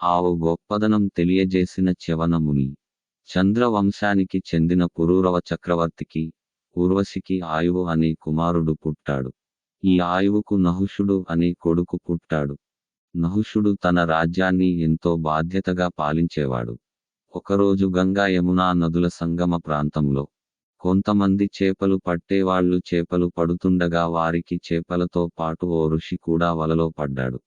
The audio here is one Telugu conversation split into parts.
ఆవు గొప్పదనం తెలియజేసిన చ్యవనముని. చంద్రవంశానికి చెందిన పురూరవ చక్రవర్తికి ఊర్వశికి ఆయువు అనే కుమారుడు పుట్టాడు. ఈ ఆయువుకు నహుషుడు అనే కొడుకు పుట్టాడు. నహుషుడు తన రాజ్యాన్ని ఎంతో బాధ్యతగా పాలించేవాడు. ఒకరోజు గంగా యమునా నదుల సంగమ ప్రాంతంలో కొంతమంది చేపలు పట్టేవాళ్ళు చేపలు పడుతుండగా వారికి చేపలతో పాటు ఓ ఋషి కూడా వలలో పడ్డాడు.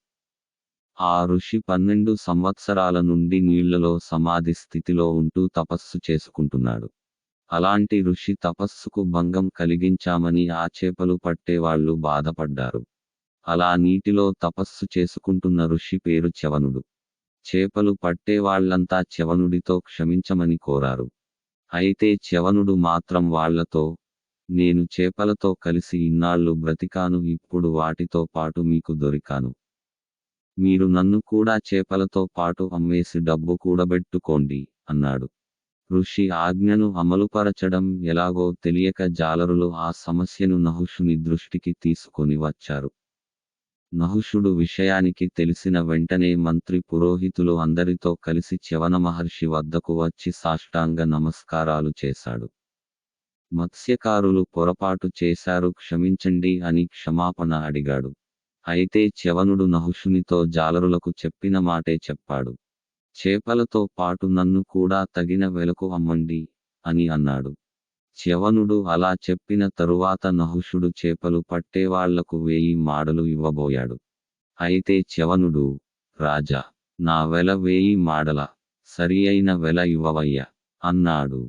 ఆ ఋషి పన్నెండు సంవత్సరాల నుండి నీళ్ళలో సమాధి స్థితిలో ఉంటూ తపస్సు చేసుకుంటున్నాడు. అలాంటి ఋషి తపస్సుకు భంగం కలిగించామని ఆ చేపలు పట్టేవాళ్ళు బాధపడ్డారు. అలా నీటిలో తపస్సు చేసుకుంటున్న ఋషి పేరు చవనుడు చేపలు పట్టేవాళ్ళంతా చవనుడితో క్షమించమని కోరారు. అయితే చవనుడు మాత్రం వాళ్ళతో నేను చేపలతో కలిసి ఇన్నాళ్ళు బ్రతికాను ఇప్పుడు వాటితో పాటు మీకు దొరికాను. మీరు నన్ను కూడా చేపలతో పాటు అమ్మేసి డబ్బు కూడబెట్టుకోండి అన్నాడు. ఋషి ఆజ్ఞను అమలుపరచడం ఎలాగో తెలియక జాలరులు ఆ సమస్యను నహుషుని దృష్టికి తీసుకొని వచ్చారు. నహుషుడు విషయానికి తెలిసిన వెంటనే మంత్రి పురోహితులు అందరితో కలిసి చ్యవన మహర్షి వద్దకు వచ్చి సాష్టాంగ నమస్కారాలు చేశాడు. మత్స్యకారులు పొరపాటు చేశారు క్షమించండి అని క్షమాపణ అడిగాడు. అయితే చ్యవనుడు నహుషునితో జాలరులకు చెప్పిన మాటే చెప్పాడు. చేపలతో పాటు నన్ను కూడా తగిన వెలకు అమ్మండి అని అన్నాడు. చ్యవనుడు అలా చెప్పిన తరువాత నహుషుడు చేపలు పట్టేవాళ్ళకు వేయి మాడలు ఇవ్వబోయాడు. అయితే చ్యవనుడు రాజా నా వెల వేయి మాడల సరి అయిన వెల ఇవ్వవయ్యా అన్నాడు.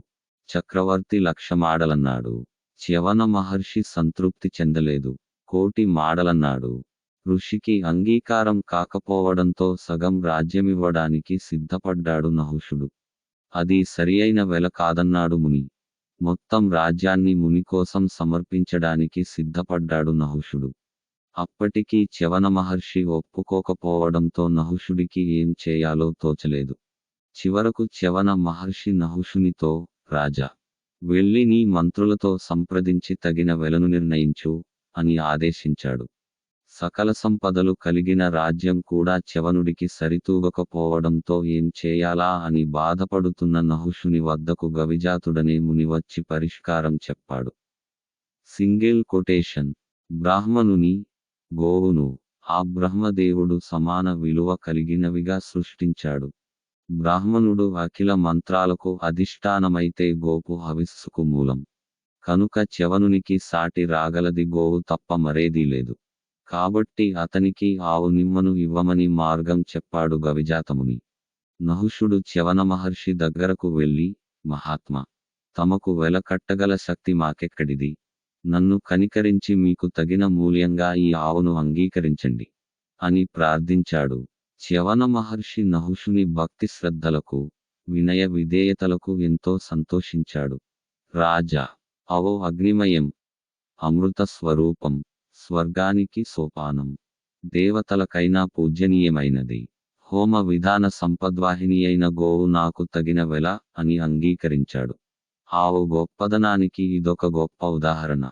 చక్రవర్తి లక్ష మాడలన్నాడు చ్యవన మహర్షి సంతృప్తి చెందలేదు కోటి మాడలన్నాడు. ఋషికి అంగీకారం కాకపోవడంతో సగం రాజ్యమివ్వడానికి సిద్ధపడ్డాడు నహుషుడు. అది సరియైన వెల కాదన్నాడు ముని. మొత్తం రాజ్యాన్ని ముని కోసం సమర్పించడానికి సిద్ధపడ్డాడు నహుషుడు. అప్పటికీ చవన మహర్షి ఒప్పుకోకపోవడంతో నహుషుడికి ఏం చేయాలో తోచలేదు. చివరకు చవన మహర్షి నహుషునితో రాజా వెళ్ళి నీ మంత్రులతో సంప్రదించి తగిన వెలను నిర్ణయించు అని ఆదేశించాడు. సకల సంపదలు కలిగిన రాజ్యం కూడా చవనుడికి సరితూగకపోవడంతో ఏం చేయాలా అని బాధపడుతున్న నహుషుని వద్దకు గవిజాతుడనే ముని వచ్చి పరిష్కారం చెప్పాడు. Single quotation. బ్రాహ్మణుని గోవును ఆ బ్రహ్మదేవుడు సమాన విలువ కలిగినవిగా సృష్టించాడు. బ్రాహ్మణుడు అఖిల మంత్రాలకు అధిష్టానమైతే గోపు హవిస్సుకు మూలం. కనుక చవనునికి సాటి రాగలది గోవు తప్ప మరేదీ లేదు. కాబట్టి అతనికి ఆవు నిమ్మను ఇవ్వమని మార్గం చెప్పాడు గవిజాతముని. నహుషుడు చ్యవన మహర్షి దగ్గరకు వెళ్ళి మహాత్మా తమకు వెలకట్టగల శక్తి మాకెక్కడిది? నన్ను కనికరించి మీకు తగిన మూల్యంగా ఈ ఆవును అంగీకరించండి అని ప్రార్థించాడు. చ్యవన మహర్షి నహుషుని భక్తి శ్రద్ధలకు వినయ విధేయతలకు ఎంతో సంతోషించాడు. రాజా అవో అగ్నిమయం అమృత స్వరూపం స్వర్గానికి సోపానం. దేవతలకైనా పూజనీయమైనది హోమ విధాన సంపద్వాహిని అయిన గోవు నాకు తగిన వెల అని అంగీకరించాడు. ఆవు గొప్పదనానికి ఇదొక గొప్ప ఉదాహరణ.